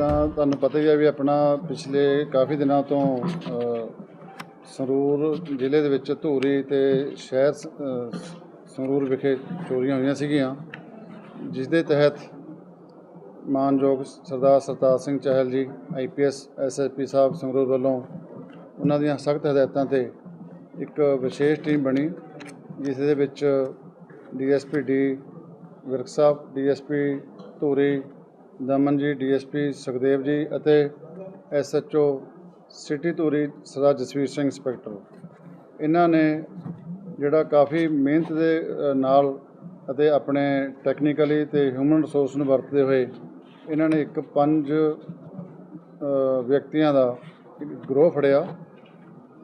ਜਿੱਦਾਂ ਤੁਹਾਨੂੰ ਪਤਾ ਹੀ ਹੈ ਵੀ ਆਪਣਾ ਪਿਛਲੇ ਕਾਫੀ ਦਿਨਾਂ ਤੋਂ ਅ, ਸੰਗਰੂਰ ਜ਼ਿਲ੍ਹੇ ਦੇ ਵਿੱਚ ਧੂਰੀ ਤੇ ਸ਼ਹਿਰ ਸ- ਸੰਗਰੂਰ ਵਿਖੇ ਚੋਰੀਆਂ ਹੋਈਆਂ ਸੀਗੀਆਂ ਜਿਸ ਦੇ ਤਹਿਤ ਮਾਨਯੋਗ ਸਰਦਾਰ ਸਰਤਾਜ ਸਿੰਘ ਚਹਿਲ ਜੀ ਆਈਪੀਐਸ ਐਸਐਸਪੀ ਸਾਹਿਬ ਸੰਗਰੂਰ ਵੱਲੋਂ ਉਹਨਾਂ ਦੀਆਂ ਸਖਤ ਹਦਾਇਤਾਂ ਤੇ ਇੱਕ ਵਿਸ਼ੇਸ਼ ਟੀਮ ਬਣੀ ਜਿਸ ਦੇ ਵਿੱਚ DSP D Virk Sahib DSP Dhuri Daman ji, DSP Sukhdev ji ਅਤੇ SHO city Dhuri Sardar Jasvir Singh inspector. ਇਹਨਾਂ ਨੇ ਜਿਹੜਾ ਕਾਫੀ ਮਿਹਨਤ ਦੇ ਨਾਲ ਅਤੇ ਆਪਣੇ ਟੈਕਨੀਕਲੀ ਤੇ ਹਿਊਮਨ ਰਿਸੋਰਸ ਨੂੰ ਵਰਤਦੇ ਹੋਏ ਇਹਨਾਂ ਨੇ ਇੱਕ ਪੰਜ ਵਿਅਕਤੀਆਂ ਦਾ ਗਰੋਹ ਫੜਿਆ,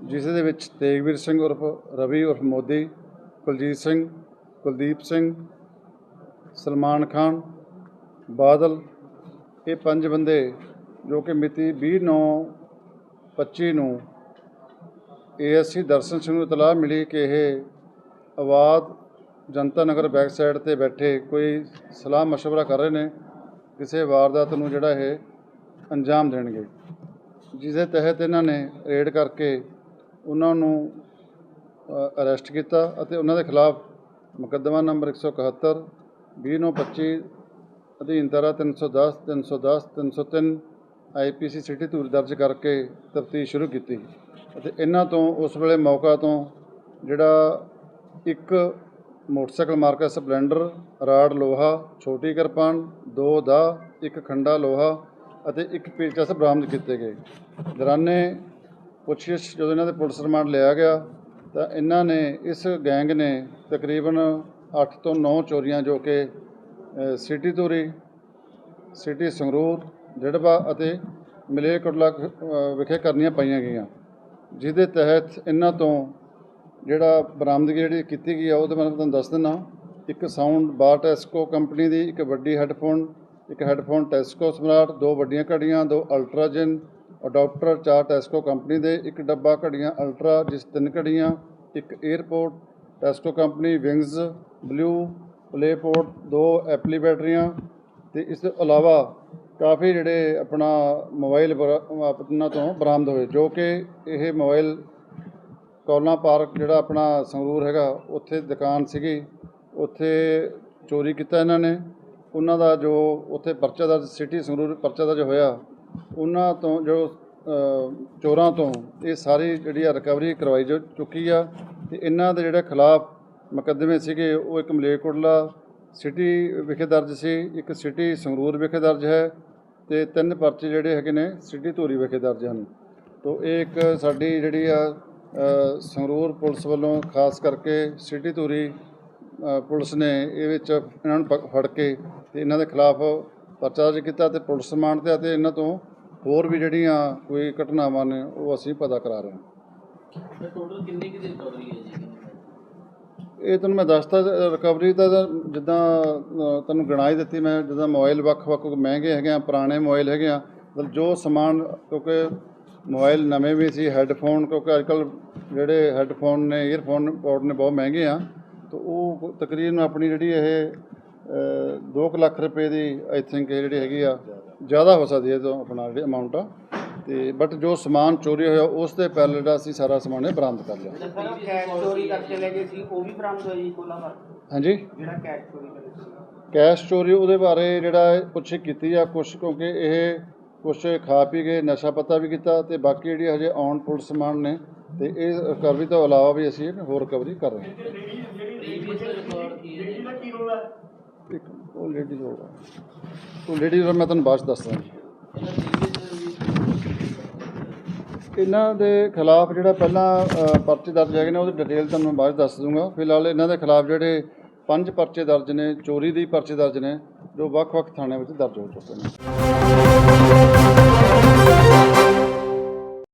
ਜਿਸ ਦੇ ਵਿੱਚ ਤੇਗਵੀਰ ਸਿੰਘ ਉਰਫ ਰਵੀ ਉਰਫ ਮੋਦੀ, ਕੁਲਜੀਤ ਸਿੰਘ, ਕੁਲਦੀਪ ਸਿੰਘ, ਸਲਮਾਨ ਖਾਨ, ਬਾਦਲ ਇਹ ਪੰਜ ਬੰਦੇ ਜੋ ਕਿ ਮਿਤੀ 20/9/25 ਨੂੰ ਏਐਸਸੀ ਦਰਸ਼ਨ ਸਿੰਘ ਨੂੰ ਇਤਲਾਹ ਮਿਲੀ ਕਿ ਇਹ ਆਵਾਜ਼ ਜਨਤਾ ਨਗਰ ਬੈਕ ਸਾਈਡ ਤੇ ਬੈਠੇ ਕੋਈ ਸਲਾਹ ਮਸ਼ਵਰਾ ਕਰ ਰਹੇ ਨੇ, ਕਿਸੇ ਵਾਰਦਾਤ ਨੂੰ ਜਿਹੜਾ ਇਹ ਅੰਜਾਮ ਦੇਣਗੇ। ਜਿਸ ਦੇ ਤਹਿਤ ਇਹਨਾਂ ਨੇ ਰੇਡ ਕਰਕੇ ਉਹਨਾਂ ਨੂੰ ਅਰੈਸਟ ਕੀਤਾ ਅਤੇ ਉਹਨਾਂ ਦੇ ਖਿਲਾਫ ਮੁਕੱਦਮਾ ਨੰਬਰ 171 2025 ਅਧੀਨ ਧਾਰਾ 310 310 303 ਆਈਪੀਸੀ ਸਿਟੀ ਧੂਰੀ ਦਰਜ ਕਰਕੇ ਤਫਤੀਸ਼ ਸ਼ੁਰੂ ਕੀਤੀ। ਅਤੇ ਇਹਨਾਂ ਤੋਂ ਉਸ ਵੇਲੇ ਮੌਕਾ ਤੋਂ ਜਿਹੜਾ ਇੱਕ ਮੋਟਰਸਾਈਕਲ ਮਾਰਕਾ ਸਪਲੈਂਡਰ, ਰਾੜ ਲੋਹਾ, ਛੋਟੀ ਕਿਰਪਾਨ, ਦੋ ਦਾ, ਇੱਕ ਖੰਡਾ ਲੋਹਾ ਅਤੇ ਇੱਕ ਪੇਚਕਸ ਬਰਾਮਦ ਕੀਤੇ ਗਏ। ਦੌਰਾਨੇ ਪੁੱਛਗਿੱਛ ਜਦੋਂ ਇਹਨਾਂ ਦੇ ਪੁਲਿਸ ਰਿਮਾਂਡ ਲਿਆ ਗਿਆ, ਤਾਂ ਇਹਨਾਂ ਨੇ ਇਸ ਗੈਂਗ ਨੇ ਤਕਰੀਬਨ 8 ਤੋਂ 9 ਚੋਰੀਆਂ ਜੋ ਕਿ ਸਿਟੀ ਧੂਰੀ, ਸਿਟੀ ਸੰਗਰੂਰ ਡਿੜਬਾ ਅਤੇ ਮਲੇਰਕੋਟਲਾ ਵਿਖੇ ਕਰਨੀਆਂ ਪਾਈਆਂ ਗਈਆਂ, ਜਿਹਦੇ ਤਹਿਤ ਇਹਨਾਂ ਤੋਂ ਜਿਹੜਾ ਬਰਾਮਦਗੀ ਜਿਹੜੀ ਕੀਤੀ ਗਈ ਆ ਉਹ ਤਾਂ ਮੈਂ ਤੁਹਾਨੂੰ ਦੱਸ ਦਿੰਦਾ ਇੱਕ ਸਾਊਂਡ ਬਾਰ ਟੈਸਕੋ ਕੰਪਨੀ ਦੀ, ਇੱਕ ਵੱਡੀ ਹੈੱਡਫੋਨ, ਇੱਕ ਹੈੱਡਫੋਨ ਟੈਸਕੋ ਸਮਰਾਟ, ਦੋ ਵੱਡੀਆਂ ਘੜੀਆਂ, ਦੋ ਅਲਟਰਾਜਨ, ਅਡਾਪਟਰ ਚਾਰ ਟੈਸਕੋ ਕੰਪਨੀ ਦੇ, ਇੱਕ ਡੱਬਾ ਘੜੀਆਂ ਅਲਟਰਾ, ਜਿਸ ਤਿੰਨ ਘੜੀਆਂ, ਇੱਕ airport Tesco company wings blue ਪਲੇਪੋਰਟ ਦੋ ਐਪਲੀ ਬੈਟਰੀਆਂ ਤੇ ਇਸ ਤੋਂ ਇਲਾਵਾ ਕਾਫੀ ਜਿਹੜੇ ਆਪਣਾ ਮੋਬਾਈਲ ਬਰਾ- ਆਪਣਾ ਤੋਂ ਬਰਾਮਦ ਹੋਏ, ਜੋ ਕਿ ਇਹ ਮੋਬਾਈਲ ਕੌਲਾ ਪਾਰਕ ਜਿਹੜਾ ਆਪਣਾ ਸੰਗਰੂਰ ਹੈਗਾ, ਉੱਥੇ ਦੁਕਾਨ ਸੀਗੀ, ਉੱਥੇ ਚੋਰੀ ਕੀਤਾ ਇਹਨਾਂ ਨੇ। ਉਹਨਾਂ ਦਾ ਜੋ ਉੱਥੇ ਪਰਚਾ ਦਰਜ, ਸਿਟੀ ਸੰਗਰੂਰ ਪਰਚਾ ਦਰਜ ਹੋਇਆ, ਉਹਨਾਂ ਤੋਂ ਜੋ ਚੋਰਾਂ ਤੋਂ ਇਹ ਸਾਰੀ ਜਿਹੜੀ ਆ ਰਿਕਵਰੀ ਕਰਵਾਈ ਜੋ ਚੁੱਕੀ ਆ, ਤੇ ਇਹਨਾਂ ਦੇ ਜਿਹੜੇ ਖਿਲਾਫ ਮੁਕੱਦਮੇ ਸੀਗੇ, ਉਹ ਇੱਕ ਮਲੇਰਕੋਟਲਾ ਸਿਟੀ ਵਿਖੇ ਦਰਜ ਸੀ, ਇੱਕ ਸਿਟੀ ਸੰਗਰੂਰ ਵਿਖੇ ਦਰਜ ਹੈ ਤੇ ਤਿੰਨ ਪਰਚੇ ਜਿਹੜੇ ਹੈਗੇ ਨੇ ਸਿਟੀ ਧੂਰੀ ਵਿਖੇ ਦਰਜ ਹਨ। ਤੋ ਇਹ ਇੱਕ ਸਾਡੀ ਜਿਹੜੀ ਆ ਸੰਗਰੂਰ ਪੁਲਿਸ ਵੱਲੋਂ ਖਾਸ ਕਰਕੇ ਸਿਟੀ ਧੂਰੀ ਪੁਲਿਸ ਨੇ ਇਹ ਵਿੱਚ ਇਹਨਾਂ ਨੂੰ ਪ- ਫੜ ਕੇ ਤੇ ਇਹਨਾਂ ਦੇ ਖਿਲਾਫ ਪਰਚਾ ਦਰਜ ਕੀਤਾ ਤੇ ਪੁਲਿਸ ਰਿਮਾਂਡ ਤੇ ਅਤੇ ਇਹਨਾਂ ਤੋਂ ਹੋਰ ਵੀ ਜਿਹੜੀਆਂ ਕੋਈ ਘਟਨਾਵਾਂ ਨੇ ਉਹ ਅਸੀਂ ਪਤਾ ਕਰਾ ਰਹੇ ਹਾਂ। ਟੋਟਲ ਕਿੰਨੀ ਕੁ ਦੀ ਰਿਕਵਰੀ ਹੈ? ਇਹ ਤੁਹਾਨੂੰ ਮੈਂ ਦੱਸਤਾ ਰਿਕਵਰੀ ਦਾ ਤਾਂ ਜਿੱਦਾਂ ਤੁਹਾਨੂੰ ਗਿਣਾ ਹੀ ਦਿੱਤੀ ਮੈਂ, ਜਿੱਦਾਂ ਮੋਬਾਈਲ ਵੱਖ-ਵੱਖ ਮਹਿੰਗੇ ਹੈਗੇ ਆ, ਪੁਰਾਣੇ ਮੋਬਾਈਲ ਹੈਗੇ ਆ, ਮਤਲਬ ਜੋ ਸਮਾਨ, ਕਿਉਂਕਿ ਮੋਬਾਈਲ ਨਵੇਂ ਵੀ ਸੀ ਹੈੱਡਫੋਨ ਕਿਉਂਕਿ ਅੱਜਕੱਲ ਜਿਹੜੇ ਹੈੱਡਫੋਨ ਨੇ ਈਅਰਫੋਨ ਪੋਰਟ ਨੇ ਬਹੁਤ ਮਹਿੰਗੇ ਆ, ਤਾਂ ਉਹ ਤਕਰੀਬਨ ਆਪਣੀ ਜਿਹੜੀ ਇਹ 2 ਲੱਖ ਰੁਪਏ ਦੀ ਆਈ ਥਿੰਕ ਇਹ ਜਿਹੜੀ ਹੈਗੀ ਆ, ਜ਼ਿਆਦਾ ਹੋ ਸਕਦੀ ਹੈ ਤੋਂ ਆਪਣਾ ਜਿਹੜੀ ਅਮਾਉਂਟ ਆ। ਤੇ ਬਟ ਜੋ ਸਮਾਨ ਚੋਰੀ ਹੋਇਆ ਉਸ ਦੇ ਪਹਿਲਾਂ ਜਿਹੜਾ ਅਸੀਂ ਸਾਰਾ ਸਮਾਨ ਇਹ ਬਰਾਮਦ ਕਰ ਲਿਆ ਸਰ ਕੈਸ਼ ਚੋਰੀ ਸੀ, ਕਰਕੇ ਲੈ ਗਏ ਸੀ ਉਹ ਵੀ ਬਰਾਮਦ ਹੋਇਆ ਜੀ ਕੋਲਾ ਪਰ ਹਾਂਜੀ ਜਿਹੜਾ ਕੈਸ਼ ਚੋਰੀ ਕਰੇ ਸੀ ਕੈਸ਼ ਚੋਰੀ ਉਹਦੇ ਬਾਰੇ ਜਿਹੜਾ ਪੁੱਛ ਕੀਤੀ ਆ ਕੁਛ ਕਿਉਂਕਿ ਇਹ ਕੁਛ ਖਾ ਪੀ ਕੇ ਨਸ਼ਾ ਪਤਾ ਵੀ ਕੀਤਾ ਤੇ ਬਾਕੀ ਜਿਹੜੀ ਹਜੇ ਔਨ ਪੁਲਿਸ ਸਮਾਨ ਨੇ ਤੇ ਇਹ ਰਿਕਵਰੀ ਤੋਂ ਇਲਾਵਾ ਵੀ ਅਸੀਂ ਹੋਰ ਰਿਕਵਰੀ ਕਰ ਰਹੇ ਹਾਂ? ਇੱਕ ਉਹ ਲੇਡੀ ਹੋਗਾ ਉਹ ਲੇਡੀ ਦਾ ਮੈਂ ਤੁਹਾਨੂੰ ਬਾਅਦ 'ਚ ਦੱਸਦਾ ਜੀ ਇਹਨਾਂ ਦੇ ਖਿਲਾਫ ਜਿਹੜਾ ਪਹਿਲਾਂ ਪਰਚੇ ਦਰਜ ਹੈਗੇ ਨੇ, ਉਹਦੀ ਡਿਟੇਲ ਤੁਹਾਨੂੰ ਮੈਂ ਬਾਅਦ 'ਚ ਦੱਸ ਦੂੰਗਾ ਫਿਲਹਾਲ ਇਹਨਾਂ ਦੇ ਖਿਲਾਫ ਜਿਹੜੇ ਪੰਜ ਪਰਚੇ ਦਰਜ ਨੇ, ਚੋਰੀ ਦੀ ਪਰਚੇ ਦਰਜ ਨੇ, ਜੋ ਵੱਖ-ਵੱਖ ਥਾਣਿਆਂ ਵਿੱਚ ਦਰਜ ਹੋ ਚੁੱਕੇ ਨੇ।